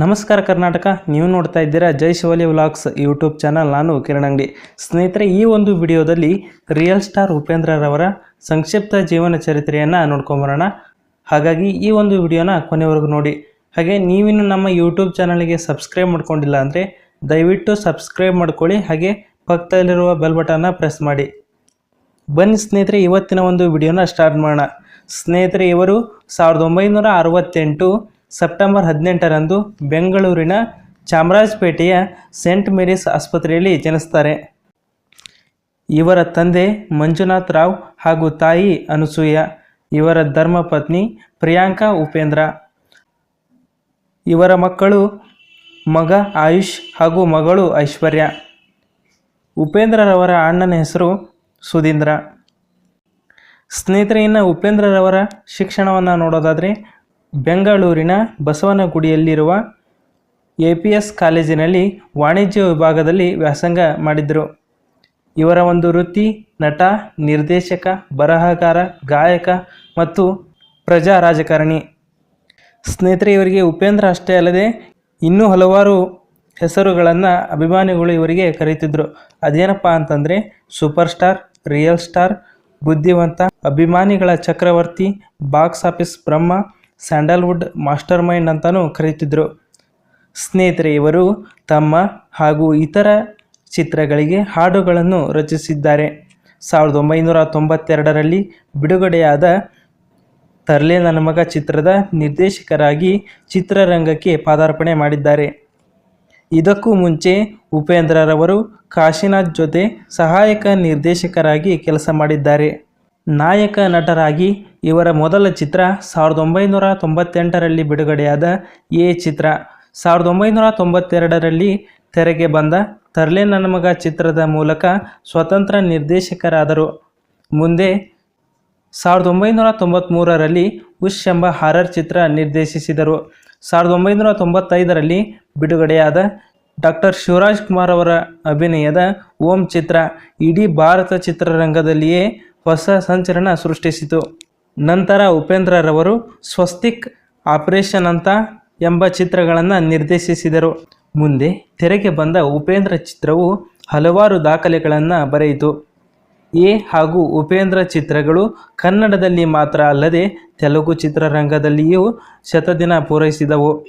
ನಮಸ್ಕಾರ ಕರ್ನಾಟಕ. ನೀವು ನೋಡ್ತಾ ಇದ್ದೀರಾ Jai Shivali vlogs YouTube channel. ನಾನು ಕಿರಣ್ ಅಂಗಡಿ. ಸ್ನೇಹಿತರೆ, ಈ ಒಂದು ವಿಡಿಯೋದಲ್ಲಿ ರಿಯಲ್ ಸ್ಟಾರ್ ಉಪೇಂದ್ರರವರ ಸಂಕ್ಷಿಪ್ತ ಜೀವನ ಚರಿತ್ರೆಯನ್ನು ನೋಡ್ಕೊಂಬರೋಣ. ಹಾಗಾಗಿ ಈ ಒಂದು ವಿಡಿಯೋನ ಕೊನೆವರೆಗೂ ನೋಡಿ. ಹಾಗೆ ನೀವಿನ್ನು ನಮ್ಮ ಯೂಟ್ಯೂಬ್ ಚಾನಲ್ಗೆ ಸಬ್ಸ್ಕ್ರೈಬ್ ಮಾಡ್ಕೊಂಡಿಲ್ಲ ಅಂದರೆ ದಯವಿಟ್ಟು ಸಬ್ಸ್ಕ್ರೈಬ್ ಮಾಡ್ಕೊಳ್ಳಿ. ಹಾಗೆ ಪಕ್ಕದಲ್ಲಿರುವ ಬೆಲ್ ಬಟನ್ನ ಪ್ರೆಸ್ ಮಾಡಿ. ಬನ್ನಿ ಸ್ನೇಹಿತರೆ, ಇವತ್ತಿನ ಒಂದು ವಿಡಿಯೋನ ಸ್ಟಾರ್ಟ್ ಮಾಡೋಣ. ಸ್ನೇಹಿತರೆ, ಇವರು ಸಾವಿರದ ಒಂಬೈನೂರ ಅರವತ್ತೆಂಟು ಸೆಪ್ಟೆಂಬರ್ ಹದಿನೆಂಟರಂದು ಬೆಂಗಳೂರಿನ ಚಾಮರಾಜಪೇಟೆಯ ಸೇಂಟ್ ಮೇರಿಸ್ ಆಸ್ಪತ್ರೆಯಲ್ಲಿ ಜನಿಸ್ತಾರೆ. ಇವರ ತಂದೆ ಮಂಜುನಾಥ್ ರಾವ್ ಹಾಗೂ ತಾಯಿ ಅನಸೂಯ, ಇವರ ಧರ್ಮಪತ್ನಿ ಪ್ರಿಯಾಂಕಾ ಉಪೇಂದ್ರ. ಇವರ ಮಕ್ಕಳು ಮಗ ಆಯುಷ್ ಹಾಗೂ ಮಗಳು ಐಶ್ವರ್ಯ. ಉಪೇಂದ್ರರವರ ಅಣ್ಣನ ಹೆಸರು ಸುಧೀಂದ್ರ. ಸ್ನೇಹಿತರೆ ಉಪೇಂದ್ರರವರ ಶಿಕ್ಷಣವನ್ನು ನೋಡೋದಾದರೆ ಬೆಂಗಳೂರಿನ ಬಸವನಗುಡಿಯಲ್ಲಿರುವ ಎ ಪಿ ಎಸ್ ಕಾಲೇಜಿನಲ್ಲಿ ವಾಣಿಜ್ಯ ವಿಭಾಗದಲ್ಲಿ ವ್ಯಾಸಂಗ ಮಾಡಿದರು. ಇವರ ಒಂದು ವೃತ್ತಿ ನಟ, ನಿರ್ದೇಶಕ, ಬರಹಗಾರ, ಗಾಯಕ ಮತ್ತು ಪ್ರಜಾ ರಾಜಕಾರಣಿ. ಸ್ನೇಹಿತರೆ, ಇವರಿಗೆ ಉಪೇಂದ್ರ ಅಷ್ಟೇ ಅಲ್ಲದೆ ಇನ್ನೂ ಹಲವಾರು ಹೆಸರುಗಳನ್ನು ಅಭಿಮಾನಿಗಳು ಇವರಿಗೆ ಕರೀತಿದ್ರು. ಅದೇನಪ್ಪ ಅಂತಂದರೆ, ಸೂಪರ್ ಸ್ಟಾರ್, ರಿಯಲ್ ಸ್ಟಾರ್, ಬುದ್ಧಿವಂತ, ಅಭಿಮಾನಿಗಳ ಚಕ್ರವರ್ತಿ, box office Brahma sandalwood master mind ಅಂತಲೂ ಕರೆಯುತ್ತಿದ್ದರು ಸ್ನೇಹಿತರೆ, ಇವರು ತಮ್ಮ ಹಾಗೂ ಇತರ ಚಿತ್ರಗಳಿಗೆ ಹಾಡುಗಳನ್ನು ರಚಿಸಿದ್ದಾರೆ. ಸಾವಿರದ ಒಂಬೈನೂರ ತೊಂಬತ್ತೆರಡರಲ್ಲಿ ಬಿಡುಗಡೆಯಾದ ತರ್ಲೆ ನನ್ನ ಮಗ ಚಿತ್ರದ ನಿರ್ದೇಶಕರಾಗಿ ಚಿತ್ರರಂಗಕ್ಕೆ ಪಾದಾರ್ಪಣೆ ಮಾಡಿದ್ದಾರೆ. ಇದಕ್ಕೂ ಮುಂಚೆ ಉಪೇಂದ್ರರವರು ಕಾಶಿನಾಥ್ ಜೊತೆ ಸಹಾಯಕ ನಿರ್ದೇಶಕರಾಗಿ ಕೆಲಸ ಮಾಡಿದ್ದಾರೆ. ನಾಯಕ ನಟರಾಗಿ ಇವರ ಮೊದಲ ಚಿತ್ರ ಸಾವಿರದ ಒಂಬೈನೂರ ತೊಂಬತ್ತೆಂಟರಲ್ಲಿ ಬಿಡುಗಡೆಯಾದ ಎ ಚಿತ್ರ. ಸಾವಿರದ ಒಂಬೈನೂರ ತೊಂಬತ್ತೆರಡರಲ್ಲಿ ತೆರೆಗೆ ಬಂದ ತರ್ಲೆ ನನ್ನ ಮಗ ಚಿತ್ರದ ಮೂಲಕ ಸ್ವತಂತ್ರ ನಿರ್ದೇಶಕರಾದರು. ಮುಂದೆ ಸಾವಿರದ ಒಂಬೈನೂರ ತೊಂಬತ್ತ್ಮೂರರಲ್ಲಿ ಉಶ್ ಎಂಬ ಹಾರರ್ ಚಿತ್ರ ನಿರ್ದೇಶಿಸಿದರು. ಸಾವಿರದ ಒಂಬೈನೂರ ತೊಂಬತ್ತೈದರಲ್ಲಿ ಬಿಡುಗಡೆಯಾದ ಡಾಕ್ಟರ್ ಶಿವರಾಜ್ ಕುಮಾರ್ ಅವರ ಅಭಿನಯದ ಓಂ ಚಿತ್ರ ಇಡೀ ಭಾರತ ಚಿತ್ರರಂಗದಲ್ಲಿಯೇ ಹೊಸ ಸಂಚಲನ ಸೃಷ್ಟಿಸಿತು. ನಂತರ ಉಪೇಂದ್ರರವರು ಸ್ವಸ್ತಿಕ್ ಆಪರೇಷನ್ ಅಂತ ಎಂಬ ಚಿತ್ರಗಳನ್ನು ನಿರ್ದೇಶಿಸಿದರು. ಮುಂದೆ ತೆರೆಗೆ ಬಂದ ಉಪೇಂದ್ರ ಚಿತ್ರವು ಹಲವಾರು ದಾಖಲೆಗಳನ್ನು ಬರೆಯಿತು. ಎ ಹಾಗೂ ಉಪೇಂದ್ರ ಚಿತ್ರಗಳು ಕನ್ನಡದಲ್ಲಿ ಮಾತ್ರ ಅಲ್ಲದೆ ತೆಲುಗು ಚಿತ್ರರಂಗದಲ್ಲಿಯೂ ಶತದಿನ ಪೂರೈಸಿದವು.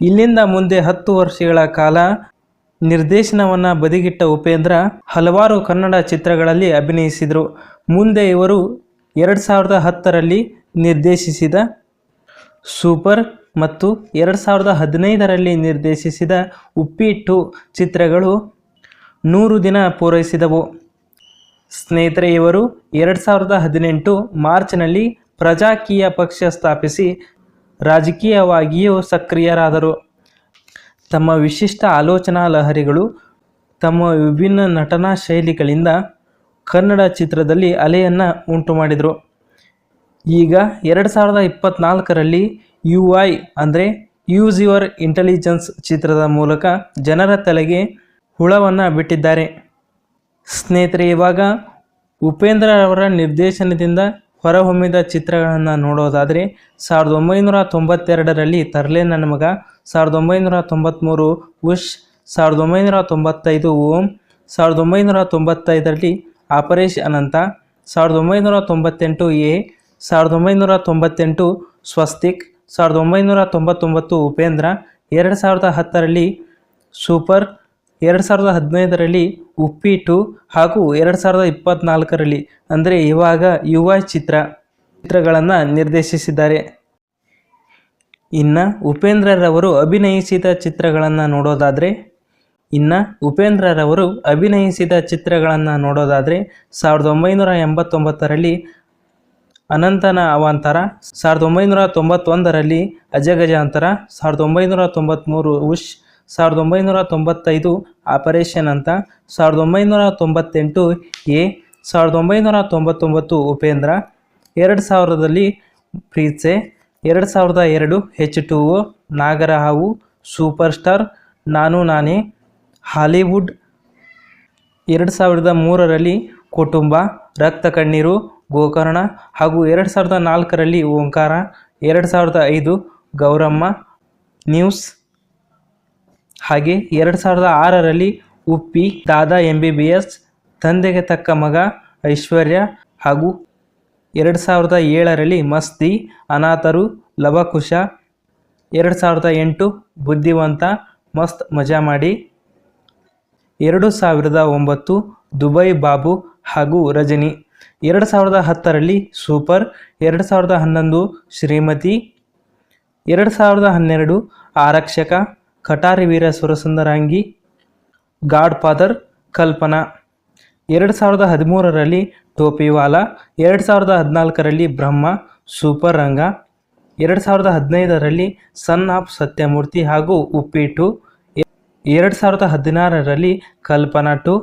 ಇಲ್ಲಿಂದ ಮುಂದೆ ಹತ್ತು ವರ್ಷಗಳ ಕಾಲ ನಿರ್ದೇಶನವನ್ನು ಬದಿಗಿಟ್ಟ ಉಪೇಂದ್ರ ಹಲವಾರು ಕನ್ನಡ ಚಿತ್ರಗಳಲ್ಲಿ ಅಭಿನಯಿಸಿದರು. ಮುಂದೆ ಇವರು ಎರಡು ಸಾವಿರದ ಹತ್ತರಲ್ಲಿ ನಿರ್ದೇಶಿಸಿದ ಸೂಪರ್ ಮತ್ತು ಎರಡು ಸಾವಿರದ ಹದಿನೈದರಲ್ಲಿ ನಿರ್ದೇಶಿಸಿದ ಉಪ್ಪಿಟ್ಟು ಚಿತ್ರಗಳು ನೂರು ದಿನ ಪೂರೈಸಿದವು. ಸ್ನೇಹಿತರೆ, ಇವರು ಎರಡು ಸಾವಿರದ ಹದಿನೆಂಟು ಮಾರ್ಚ್ನಲ್ಲಿ ಪ್ರಜಾಕೀಯ ಪಕ್ಷ ಸ್ಥಾಪಿಸಿ ರಾಜಕೀಯವಾಗಿಯೂ ಸಕ್ರಿಯರಾದರು. ತಮ್ಮ ವಿಶಿಷ್ಟ ಆಲೋಚನಾ ಲಹರಿಗಳು ತಮ್ಮ ವಿಭಿನ್ನ ನಟನಾ ಶೈಲಿಗಳಿಂದ ಕನ್ನಡ ಚಿತ್ರದಲ್ಲಿ ಅಲೆಯನ್ನು ಉಂಟು ಮಾಡಿದರು. ಈಗ ಎರಡು ಸಾವಿರದ ಇಪ್ಪತ್ತ್ನಾಲ್ಕರಲ್ಲಿ ಯು ಐ ಅಂದರೆ ಯೂಸ್ ಯುವರ್ ಇಂಟೆಲಿಜೆನ್ಸ್ ಚಿತ್ರದ ಮೂಲಕ ಜನರ ತಲೆಗೆ ಹುಳವನ್ನು ಬಿಟ್ಟಿದ್ದಾರೆ. ಸ್ನೇಹಿತರೆ, ಇವಾಗ ಉಪೇಂದ್ರ ಅವರ ನಿರ್ದೇಶನದಿಂದ ಹೊರಹೊಮ್ಮಿದ ಚಿತ್ರಗಳನ್ನು ನೋಡೋದಾದರೆ ಸಾವಿರದ ಒಂಬೈನೂರ ತೊಂಬತ್ತೆರಡರಲ್ಲಿ ತರ್ಲೆ ನನ್ನ ಮಗ ಸಾವಿರದ ಒಂಬೈನೂರ ತೊಂಬತ್ತ್ಮೂರು ಉಶ್ ಸಾವಿರದ ಒಂಬೈನೂರ ತೊಂಬತ್ತೈದು ಓಂ ಸಾವಿರದ ಒಂಬೈನೂರ ತೊಂಬತ್ತೈದರಲ್ಲಿ ಆಪರೇಷನ್ ಅನಂತ ಸಾವಿರದ ಒಂಬೈನೂರ ತೊಂಬತ್ತೆಂಟು ಎ ಸಾವಿರದ ಒಂಬೈನೂರ ತೊಂಬತ್ತೆಂಟು ಸ್ವಸ್ತಿಕ್ ಸಾವಿರದ ಒಂಬೈನೂರ ತೊಂಬತ್ತೊಂಬತ್ತು ಉಪೇಂದ್ರ, ಎರಡು ಸಾವಿರದ ಹತ್ತರಲ್ಲಿ ಸೂಪರ್ ಎರಡು ಸಾವಿರದ ಹದಿನೈದರಲ್ಲಿ ಉಪ್ಪಿಟ್ಟು ಹಾಗೂ ಎರಡು ಸಾವಿರದ ಇಪ್ಪತ್ತ್ನಾಲ್ಕರಲ್ಲಿ ಅಂದರೆ ಇವಾಗ ಯುವ ಚಿತ್ರ ಚಿತ್ರಗಳನ್ನು ನಿರ್ದೇಶಿಸಿದ್ದಾರೆ. ಇನ್ನು ಉಪೇಂದ್ರರವರು ಅಭಿನಯಿಸಿದ ಚಿತ್ರಗಳನ್ನು ನೋಡೋದಾದರೆ, ಇನ್ನು ಉಪೇಂದ್ರರವರು ಅಭಿನಯಿಸಿದ ಚಿತ್ರಗಳನ್ನು ನೋಡೋದಾದರೆ, ಸಾವಿರದ ಒಂಬೈನೂರ ಎಂಬತ್ತೊಂಬತ್ತರಲ್ಲಿ ಅನಂತನ ಅವಾಂತರ, ಸಾವಿರದ ಒಂಬೈನೂರ ತೊಂಬತ್ತೊಂದರಲ್ಲಿ ಅಜಗಜಾಂತರ, ಸಾವಿರದ ಒಂಬೈನೂರ ತೊಂಬತ್ತ್ಮೂರು ಉಶ್ ಸಾವಿರದ ಒಂಬೈನೂರ ತೊಂಬತ್ತೈದು ಆಪರೇಷನ್ ಅಂತ ಸಾವಿರದ ಒಂಬೈನೂರ ತೊಂಬತ್ತೆಂಟು ಎ, ಸಾವಿರದ ಒಂಬೈನೂರ ತೊಂಬತ್ತೊಂಬತ್ತು ಉಪೇಂದ್ರ, ಎರಡು ಸಾವಿರದಲ್ಲಿ ಪ್ರೀತ್ಸೆ, ಎರಡು ಸಾವಿರದ ಎರಡು H two O Nagarahavu super star ನಾನು ನಾನೇ, ಹಾಲಿವುಡ್, ಎರಡು ಸಾವಿರದ ಮೂರರಲ್ಲಿ ಕುಟುಂಬ, ರಕ್ತ ಕಣ್ಣೀರು, ಗೋಕರ್ಣ ಹಾಗೂ ಎರಡು ಸಾವಿರದ ನಾಲ್ಕರಲ್ಲಿ ಓಂಕಾರ, ಎರಡು ಸಾವಿರದ ಐದು ಗೌರಮ್ಮ ನ್ಯೂಸ್ ಹಾಗೆ ಎರಡು ಸಾವಿರದ ಆರರಲ್ಲಿ Uppi, Dada M B B S ತಂದೆಗೆ ತಕ್ಕ ಮಗ ಐಶ್ವರ್ಯ ಹಾಗೂ ಎರಡು ಸಾವಿರದ ಏಳರಲ್ಲಿ ಮಸ್ತಿ ಅನಾಥರು, ಲವಕುಶ, ಎರಡು ಸಾವಿರದ ಎಂಟು ಬುದ್ಧಿವಂತ, ಮಸ್ತ್ ಮಜಾ ಮಾಡಿ. ಎರಡು ಸಾವಿರದ ಒಂಬತ್ತು ದುಬೈ ಬಾಬು ಹಾಗೂ ರಜನಿ. ಎರಡು ಸಾವಿರದ ಹತ್ತರಲ್ಲಿ ಸೂಪರ್, ಎರಡು ಸಾವಿರದ ಹನ್ನೊಂದು ಶ್ರೀಮತಿ, ಎರಡು ಸಾವಿರದ ಹನ್ನೆರಡು ಆರಕ್ಷಕ ಕಟಾರಿ ವೀರ ಸುರಸುಂದರಾಂಗಿ, ಗಾಡ್ ಫಾದರ್ ಕಲ್ಪನಾ. ಎರಡು ಸಾವಿರದ ಹದಿಮೂರರಲ್ಲಿ ಟೋಪಿವಾಲಾ, ಎರಡು ಸಾವಿರದ ಹದಿನಾಲ್ಕರಲ್ಲಿ ಬ್ರಹ್ಮ ಸೂಪರ್ ರಂಗ ಎರಡು ಸಾವಿರದ ಹದಿನೈದರಲ್ಲಿ ಸನ್ ಆಫ್ ಸತ್ಯಮೂರ್ತಿ ಹಾಗೂ ಉಪ್ಪಿಟ್ಟು. ಎರಡು ಸಾವಿರದ ಹದಿನಾರರಲ್ಲಿ ಕಲ್ಪನಾ ಟು,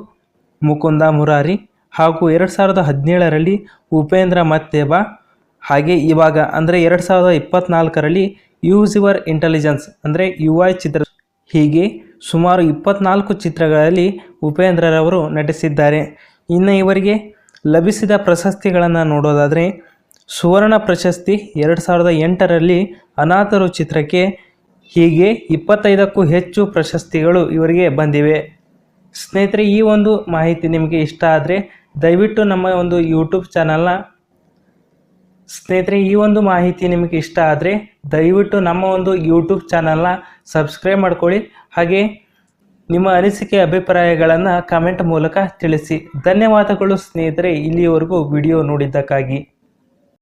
ಮುಕುಂದ ಮುರಾರಿ ಹಾಗೂ ಎರಡು ಸಾವಿರದ ಹದಿನೇಳರಲ್ಲಿ ಉಪೇಂದ್ರ ಮತ್ತೇಬ. ಹಾಗೆ ಇವಾಗ ಅಂದರೆ ಎರಡು ಸಾವಿರದ ಇಪ್ಪತ್ತ್ನಾಲ್ಕರಲ್ಲಿ ಯೂಸ್ ಯುವರ್ ಇಂಟೆಲಿಜೆನ್ಸ್ ಅಂದರೆ ಯುವ ಚಿತ್ರ ಹೀಗೆ ಸುಮಾರು ಇಪ್ಪತ್ನಾಲ್ಕು ಚಿತ್ರಗಳಲ್ಲಿ ಉಪೇಂದ್ರರವರು ನಟಿಸಿದ್ದಾರೆ. ಇನ್ನು ಇವರಿಗೆ ಲಭಿಸಿದ ಪ್ರಶಸ್ತಿಗಳನ್ನು ನೋಡೋದಾದರೆ ಸುವರ್ಣ ಪ್ರಶಸ್ತಿ ಎರಡು ಸಾವಿರದ ಎಂಟರಲ್ಲಿ ಅನಾಥರು ಚಿತ್ರಕ್ಕೆ ಹೀಗೆ ಇಪ್ಪತ್ತೈದಕ್ಕೂ ಹೆಚ್ಚು ಪ್ರಶಸ್ತಿಗಳು ಇವರಿಗೆ ಬಂದಿವೆ. ಸ್ನೇಹಿತರೆ, ಈ ಒಂದು ಮಾಹಿತಿ ನಿಮಗೆ ಇಷ್ಟ ಆದರೆ ದಯವಿಟ್ಟು ನಮ್ಮ ಒಂದು ಯೂಟ್ಯೂಬ್ ಚಾನಲ್ನ ಸ್ನೇಹಿತರೆ, ಈ ಒಂದು ಮಾಹಿತಿ ನಿಮಗೆ ಇಷ್ಟ ಆದರೆ ದಯವಿಟ್ಟು ನಮ್ಮ ಒಂದು ಯೂಟ್ಯೂಬ್ ಚಾನಲ್ನ ಸಬ್ಸ್ಕ್ರೈಬ್ ಮಾಡ್ಕೊಳ್ಳಿ. ಹಾಗೆ ನಿಮ್ಮ ಅನಿಸಿಕೆ, ಅಭಿಪ್ರಾಯಗಳನ್ನು ಕಮೆಂಟ್ ಮೂಲಕ ತಿಳಿಸಿ. ಧನ್ಯವಾದಗಳು ಸ್ನೇಹಿತರೆ ಇಲ್ಲಿಯವರೆಗೂ ವಿಡಿಯೋ ನೋಡಿದ್ದಕ್ಕಾಗಿ.